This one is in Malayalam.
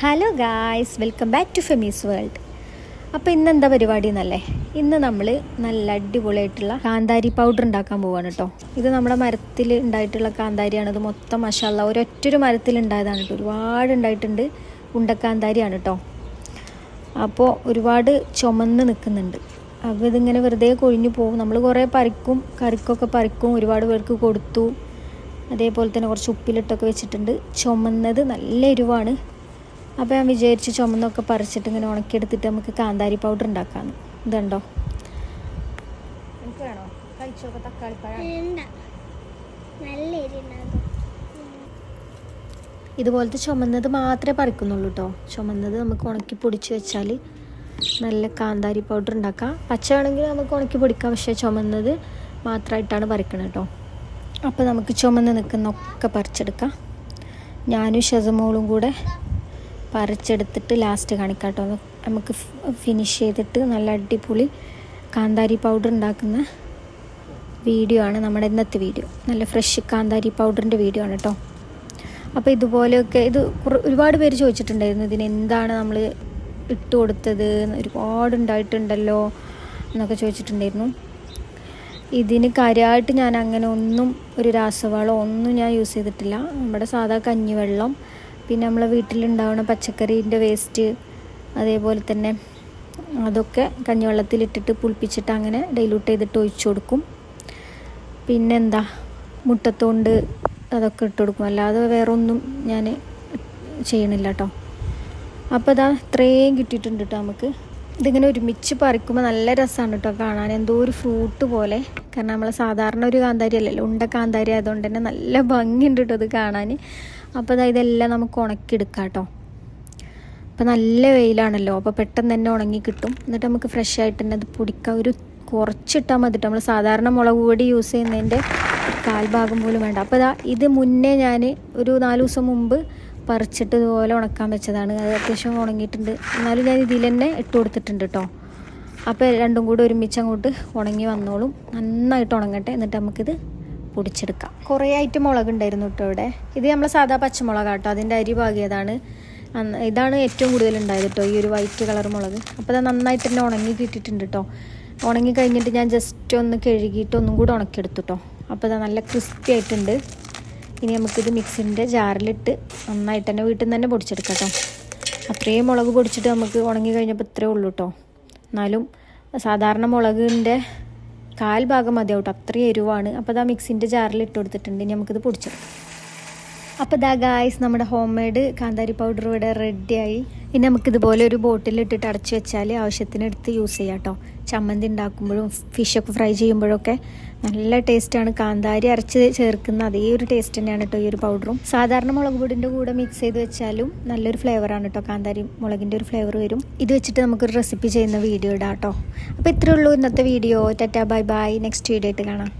Hello guys welcome back to Femi's world അപ്പോൾ ഇന്ന് എന്താ പരിപാടി എന്നല്ലേ ഇന്ന് നമ്മൾ നല്ല അടിപൊളിയായിട്ടുള്ള കാന്താരി പൗഡർ ഉണ്ടാക്കാൻ പോവാണ് കേട്ടോ ഇത് നമ്മുടെ മരത്തിൽ ഉണ്ടായിട്ടുള്ള കാന്താരിയാണ്. ഇത് മൊത്തം മഷാല്ല ഒരൊറ്റൊരു മരത്തിൽ ഉണ്ടായതാണ് കേട്ടോ ഒരുപാട് ഉണ്ടായിട്ടുണ്ട്. ഉണ്ടക്കാന്താരിയാണ് കേട്ടോ അപ്പോൾ ഒരുപാട് ചുമന്ന് നിൽക്കുന്നുണ്ട് അപ്പോൾ ഇതിങ്ങനെ വെറുതെ കൊഴിഞ്ഞു പോകും നമ്മൾ കുറേ പറിക്കും കറിക്കൊക്കെ പറിക്കും. ഒരുപാട് പേർക്ക് കൊടുത്തു. അതേപോലെ തന്നെ കുറച്ച് ഉപ്പിലിട്ടൊക്കെ വെച്ചിട്ടുണ്ട്. ചുമന്നത് നല്ല എരിവാണ്. അപ്പോൾ ഞാൻ വിചാരിച്ച് ചുമന്നൊക്കെ പറിച്ചിട്ട് ഇങ്ങനെ ഉണക്കിയെടുത്തിട്ട് നമുക്ക് കാന്താരി പൗഡർ ഉണ്ടാക്കാമെന്ന് ഇതുണ്ടോ? ഇതുപോലത്തെ ചുമന്നത് മാത്രമേ പറിക്കുന്നുള്ളൂ കേട്ടോ ചുമന്നത് നമുക്ക് ഉണക്കി പൊടിച്ച് വെച്ചാൽ നല്ല കാന്താരി പൗഡർ ഉണ്ടാക്കാം. പച്ച ആണെങ്കിൽ നമുക്ക് ഉണക്കി പൊടിക്കാം പക്ഷേ ചുമന്നത് മാത്രമായിട്ടാണ് പറിക്കണത് കേട്ടോ അപ്പോൾ നമുക്ക് ചുമന്ന് നിൽക്കുന്നൊക്കെ പറിച്ചെടുക്കാം. ഞാനും ഷെസമോളും കൂടെ പറിച്ചെടുത്തിട്ട് ലാസ്റ്റ് കാണിക്കാം കേട്ടോ നമുക്ക് ഫിനിഷ് ചെയ്തിട്ട് നല്ല അടിപൊളി കാന്താരി പൗഡർ ഉണ്ടാക്കുന്ന വീഡിയോ ആണ് നമ്മുടെ ഇന്നത്തെ വീഡിയോ നല്ല ഫ്രഷ് കാന്താരി പൗഡറിന്റെ വീഡിയോ ആണ് കേട്ടോ അപ്പോൾ ഇതുപോലെയൊക്കെ ഇത് ഒരുപാട് പേര് ചോദിച്ചിട്ടുണ്ടായിരുന്നു ഇതിന് എന്താണ് നമ്മൾ ഇട്ട് കൊടുത്തത് ഒരുപാട് ഉണ്ടായിട്ടുണ്ടല്ലോ എന്നൊക്കെ ചോദിച്ചിട്ടുണ്ടായിരുന്നു. ഇതിന് കാര്യമായിട്ട് ഞാൻ അങ്ങനെ ഒന്നും ഒരു രാസവളം ഒന്നും ഞാൻ യൂസ് ചെയ്തിട്ടില്ല. നമ്മുടെ സാധാ കഞ്ഞിവെള്ളം പിന്നെ നമ്മളെ വീട്ടിലുണ്ടാവുന്ന പച്ചക്കറീന്റെ വേസ്റ്റ് അതേപോലെ തന്നെ അതൊക്കെ കഞ്ഞിവെള്ളത്തിലിട്ടിട്ട് പുളിപ്പിച്ചിട്ട് അങ്ങനെ ഡൈലൂട്ട് ചെയ്തിട്ട് ഒഴിച്ചു കൊടുക്കും. പിന്നെന്താ? മുട്ടത്തോണ്ട് അതൊക്കെ ഇട്ട് കൊടുക്കും. അല്ലാതെ വേറെ ഒന്നും ഞാൻ ചെയ്യണില്ല കേട്ടോ അപ്പോൾ ഇതാ ഇത്രയും കിട്ടിയിട്ടുണ്ട് കേട്ടോ നമുക്ക്. ഇതിങ്ങനെ ഒരുമിച്ച് പറിക്കുമ്പോൾ നല്ല രസമാണ് കേട്ടോ കാണാൻ. എന്തോ ഒരു ഫ്രൂട്ട് പോലെ. കാരണം നമ്മൾ സാധാരണ ഒരു കാന്താരി അല്ലല്ലോ ഉണ്ട കാന്താരി ആയതുകൊണ്ട് തന്നെ നല്ല ഭംഗിയുണ്ട് കേട്ടോ ഇത് കാണാൻ അപ്പോൾ അതായത് ഇതെല്ലാം നമുക്ക് ഉണക്കിയെടുക്കാം കേട്ടോ അപ്പോൾ നല്ല വെയിലാണല്ലോ. അപ്പോൾ പെട്ടെന്ന് തന്നെ ഉണങ്ങി കിട്ടും. എന്നിട്ട് നമുക്ക് ഫ്രഷ് ആയിട്ട് തന്നെ അത് പൊടിക്കാം. ഒരു കുറച്ചിട്ടാൽ മതി നമ്മൾ സാധാരണ മുളക് പൊടി യൂസ് ചെയ്യുന്നതിന്റെ കാൽഭാഗം പോലും വേണ്ട. അപ്പോൾ ഇത് മുന്നേ ഞാൻ ഒരു നാല് ദിവസം മുമ്പ് പറിച്ചിട്ട് ഇതുപോലെ ഉണക്കാൻ വെച്ചതാണ്. അത് അത്യാവശ്യം ഉണങ്ങിയിട്ടുണ്ട്. എന്നാലും ഞാൻ ഇതിൽ തന്നെ ഇട്ട് കൊടുത്തിട്ടുണ്ട് കേട്ടോ അപ്പോൾ രണ്ടും കൂടി ഒരുമിച്ച് അങ്ങോട്ട് ഉണങ്ങി വന്നോളും. നന്നായിട്ട് ഉണങ്ങട്ടെ. എന്നിട്ട് നമുക്കിത് പൊടിച്ചെടുക്കാം. കുറേ ആയിട്ട് മുളക് ഉണ്ടായിരുന്നു കേട്ടോ ഇവിടെ. ഇത് നമ്മൾ സാധാ പച്ചമുളക് കേട്ടോ അതിന്റെ അരി പാകിയതാണ്. ഇതാണ് ഏറ്റവും കൂടുതൽ ഉണ്ടായത് കേട്ടോ ഈ ഒരു വൈറ്റ് കളർ മുളക്. അപ്പോൾ അത് നന്നായിട്ട് തന്നെ ഉണങ്ങി കിട്ടിയിട്ടുണ്ട് കേട്ടോ ഉണങ്ങി കഴിഞ്ഞിട്ട് ഞാൻ ജസ്റ്റ് ഒന്ന് കഴുകിയിട്ട് ഒന്നും കൂടെ ഉണക്കിയെടുത്തു കേട്ടോ അപ്പോൾ അത് നല്ല ക്രിസ്പി ആയിട്ടുണ്ട്. ഇനി നമുക്കിത് മിക്സിന്റെ ജാറിലിട്ട് നന്നായിട്ട് തന്നെ വീട്ടിൽ നിന്ന് തന്നെ പൊടിച്ചെടുക്കാം കേട്ടോ. അത്രയും മുളക് പൊടിച്ചിട്ട് നമുക്ക് ഉണങ്ങി കഴിഞ്ഞപ്പോൾ ഇത്രയേ ഉള്ളൂ കേട്ടോ. എന്നാലും സാധാരണ മുളകിന്റെ കാൽ ഭാഗം മതിയാവും കേട്ടോ. അത്രയും എരിവാണ്. അപ്പോൾ അതാ മിക്സിന്റെ ജാറിൽ ഇട്ട് കൊടുത്തിട്ടുണ്ട്. ഇനി നമുക്കിത് പൊടിച്ചെടുക്കാം. അപ്പോൾ ഇതാ ഗായ്സ് നമ്മുടെ ഹോം മെയ്ഡ് കാന്താരി പൗഡർ ഇവിടെ റെഡിയായി ഇനി നമുക്കിതുപോലെ ഒരു ബോട്ടിൽ ഇട്ടിട്ട് അടച്ചു വെച്ചാൽ ആവശ്യത്തിന് എടുത്ത് യൂസ് ചെയ്യാം കേട്ടോ ചമ്മന്തി ഉണ്ടാക്കുമ്പോഴും ഫിഷൊക്കെ ഫ്രൈ ചെയ്യുമ്പോഴൊക്കെ നല്ല ടേസ്റ്റാണ് കാന്താരി അരച്ച് ചേർക്കുന്ന അതേ ഒരു ടേസ്റ്റ് തന്നെയാണ് കേട്ടോ ഈ ഒരു പൗഡറും സാധാരണ മുളക് പൊടിന്റെ കൂടെ മിക്സ് ചെയ്ത് വെച്ചാലും നല്ലൊരു ഫ്ലേവറാണ് കേട്ടോ കാന്താരി മുളകിന്റെ ഒരു ഫ്ലേവർ വരും. ഇത് വെച്ചിട്ട് നമുക്കൊരു റെസിപ്പി ചെയ്യുന്ന വീഡിയോ ഇടാം കേട്ടോ അപ്പോൾ ഇത്രയേ ഉള്ളൂ ഇന്നത്തെ video tata bye bye next video ആയിട്ട് കാണാം.